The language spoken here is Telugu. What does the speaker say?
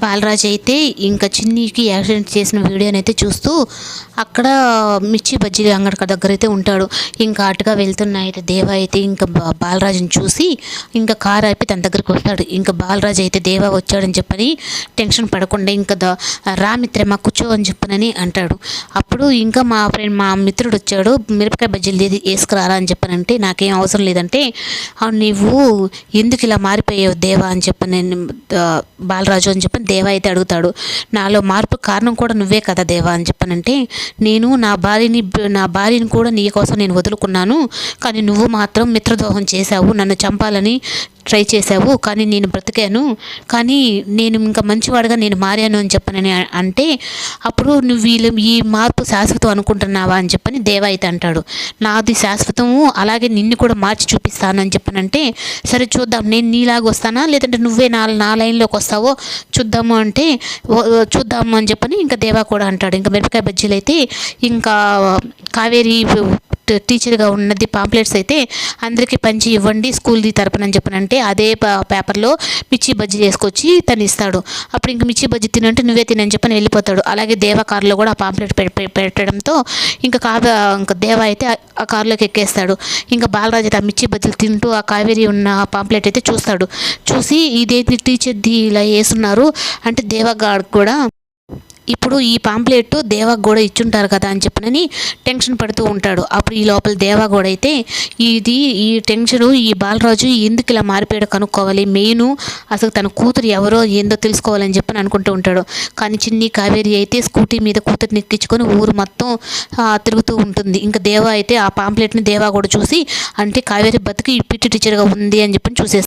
బాలరాజ్ అయితే ఇంకా చిన్నీకి యాక్సిడెంట్ చేసిన వీడియోని అయితే చూస్తూ అక్కడ మిర్చి బజ్జీ అంగడి దగ్గర అయితే ఉంటాడు. ఇంకా అటుగా వెళ్తున్న అయితే దేవ అయితే ఇంకా బాలరాజుని చూసి ఇంకా కారు ఆపి తన దగ్గరికి వస్తాడు. ఇంకా బాలరాజు అయితే దేవ వచ్చాడని చెప్పని టెన్షన్ పడకుండా ఇంకా ద రా మిత్రమా కూర్చో అని చెప్పనని అంటాడు. అప్పుడు ఇంకా మా ఫ్రెండ్ మా మిత్రుడు వచ్చాడు. మిరపకాయ బజ్జీలు వేసుకురారా అని చెప్పనంటే నాకేం అవసరం లేదంటే నువ్వు ఎందుకు ఇలా మారిపోయావు దేవా అని చెప్పి నేను అని చెప్పి అని దేవ దేవా అయితే అడుగుతాడు నాలో మార్పు కారణం కూడా నువ్వే కదా దేవా అని చెప్పనంటే నేను నా భార్యని నా భార్యని కూడా నీ కోసం నేను వదులుకున్నాను కానీ నువ్వు మాత్రం మిత్రద్రోహం చేశావు నన్ను చంపాలని ట్రై చేశావు కానీ నేను బ్రతికాను కానీ నేను ఇంకా మంచివాడిగా నేను మారాను అని చెప్పనని అంటే అప్పుడు నువ్వు వీళ్ళు ఈ మార్పు శాశ్వతం అనుకుంటున్నావా అని చెప్పని దేవ అయితే అంటాడు. నాది శాశ్వతము అలాగే నిన్ను కూడా మార్చి చూపిస్తాను అని చెప్పనంటే సరే చూద్దాం నేను నీలాగా వస్తానా లేదంటే నువ్వే నా నా లైన్లోకి వస్తావో చూద్దాము అంటే చూద్దాము అని చెప్పని ఇంకా దేవా కూడా అంటాడు. ఇంకా మిరపకాయ బజ్జీలు అయితే ఇంకా కావేరి టీచర్గా ఉన్నది పాంప్లెట్స్ అయితే అందరికీ పంచి ఇవ్వండి స్కూల్ది తరపున అని చెప్పనంటే అదే పేపర్లో మిర్చి బజ్జీ చేసుకొచ్చి తను ఇస్తాడు. అప్పుడు ఇంక మిర్చి బజ్జీ తినంటే నువ్వే తినని చెప్పని వెళ్ళిపోతాడు. అలాగే దేవ కారులో కూడా ఆ పాంప్లెట్ పెట్టడంతో ఇంకా కావ్య ఇంకా దేవ అయితే ఆ- కారులోకి ఎక్కేస్తాడు. ఇంకా బాలరాజు అయితే ఆ మిర్చి బజ్జీలు తింటూ ఆ కావేరి ఉన్న పాంప్లెట్ అయితే చూస్తాడు. చూసి ఇదేంటి టీచర్ది ఇలా వేసున్నారు అంటే దేవగాడు కూడా ఇప్పుడు ఈ పాంప్లెట్ దేవాకు కూడా ఇచ్చుంటారు కదా అని చెప్పనని టెన్షన్ పడుతూ ఉంటాడు. అప్పుడు ఈ లోపల దేవా కూడా అయితే ఇది ఈ టెన్షన్ ఈ బాలరాజు ఎందుకు ఇలా మారిపోయాడు కనుక్కోవాలి. మెయిన్ అసలు తన కూతురు ఎవరో ఏందో తెలుసుకోవాలని చెప్పని అనుకుంటూ ఉంటాడు. కానీ చిన్ని కావేరి అయితే స్కూటీ మీద కూతురు నెక్కించుకొని ఊరు మొత్తం తిరుగుతూ ఉంటుంది. ఇంకా దేవా అయితే ఆ పాంప్లెట్ని దేవా కూడా చూసి అంటే కావేరి బతికి పిట్టి టీచర్గా ఉంది అని చెప్పని చూసేస్తాడు.